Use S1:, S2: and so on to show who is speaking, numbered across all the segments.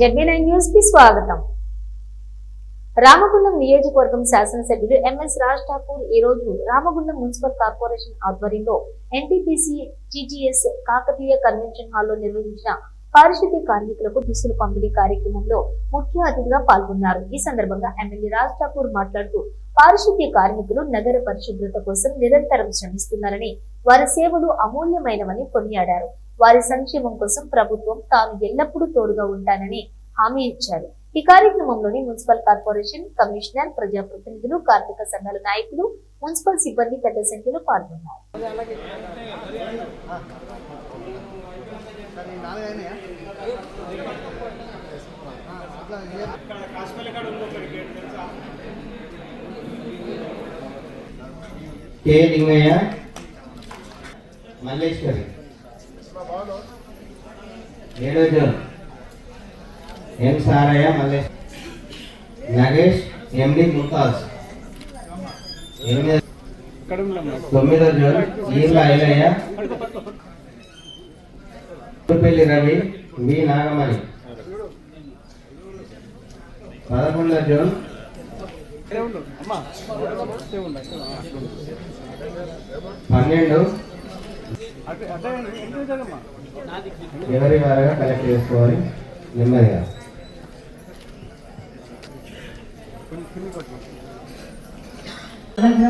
S1: ZB nine న్యూస్కి స్వాగతం. రామగుండం నియోజకవర్గం శాసనసభ్యులు ఎంఎస్ రాజ్ ఠాకూర్ ఈ రోజు రామగుండం మున్సిపల్ కార్పొరేషన్ ఆధ్వర్యంలో ఎన్టీపీసీ టీటీఎస్ కాకతీయ కన్వెన్షన్ హాల్లో నిర్వహించిన పారిశుద్ధ్య కార్మికులకు దుస్తులు పంపిణీ కార్యక్రమంలో ముఖ్య అతిథిగా పాల్గొన్నారు. ఈ సందర్భంగా ఎమ్మెల్యే రాజ్ ఠాకూర్ మాట్లాడుతూ పారిశుద్ధ్య కార్మికులు నగర పరిశుభ్రత కోసం నిరంతరం శ్రమిస్తున్నారని వారి సేవలు అమూల్యమైనవని కొనియాడారు. వారి సంక్షేమం కోసం ప్రభుత్వం తాను ఎల్లప్పుడూ తోడుగా ఉంటానని హామీ ఇచ్చారు. ఈ కార్యక్రమంలోని మున్సిపల్ కార్పొరేషన్ కమిషనర్ ప్రజాప్రతినిధులు కార్మిక సంఘాల నాయకులు మున్సిపల్ సిబ్బంది పెద్ద సంఖ్యలో పాల్గొన్నారు.
S2: లింగయ్య మల్లేశ్వరి. ఏడో zone M Saraiah Malleshwari Nagesh MD Mumtaz ఎనిమిదో తొమ్మిదో జోన్ ఈర్ల ఐలయ్య. పెళ్ళి రవి వి నాగమణి. పదకొండో జోన్. పన్నెండు ఎవరి వారుగా కలెక్ట్ చేసుకోవాలి. నెమ్మదిగా.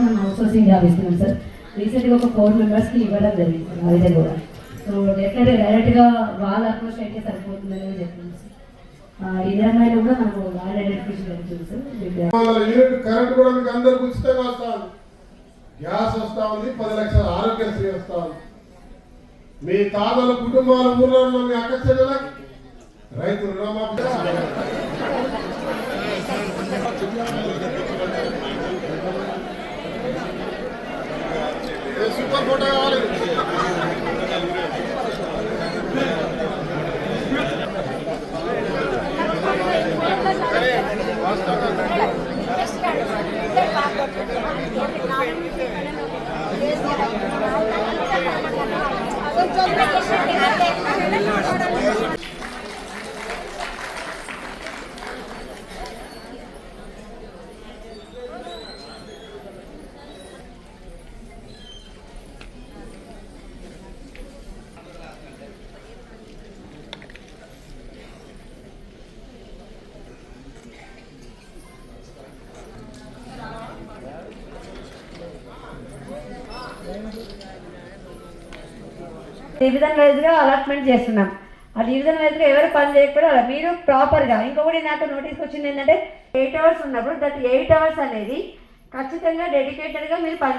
S3: మనం అవుట్సోర్సింగ్ జాబ్ ఇస్తున్నాం సార్. రీసెంట్గా ఒక ఫోర్ మెంబర్స్కి ఇవ్వడం జరిగింది మా దగ్గర కూడా. సో డెఫినెట్గా డైరెక్ట్గా వాళ్ళ అప్రోచ్ అయితే సరిపోతుందని చెప్తున్నాం సార్. విధమైన కూడా మనకు వాళ్ళ ఐడెంటిఫికేషన్ జరుగుతుంది సార్.
S4: కరెంట్ కూడా మీకు అందరికి ఉచితంగా వస్తా. ఉంది గ్యాస్ వస్తా ఉంది పది లక్షల ఆరోగ్యశ్రీ వస్తా ఉంది. మీ తాతల కుటుంబాల ఊర్లో ఉన్న మీ అక్క చెల్లెలకు రైతు రుణమాఫీ సూపర్ ఫోటో కావాలి?
S3: డివిజన్ వైజ్గా అలాట్మెంట్ చేస్తున్నాం. ఆ డివిజన్ ఎదురుగా ఎవరు పని చేయకపోతే మీరు ప్రాపర్గా ఇంకొకటి నాకు నోటీస్ వచ్చింది ఏంటంటే ఎయిట్ అవర్స్ ఉన్నప్పుడు దట్ ఎయిట్ అవర్స్ అనేది ఖచ్చితంగా డెడికేటెడ్గా మీరు పని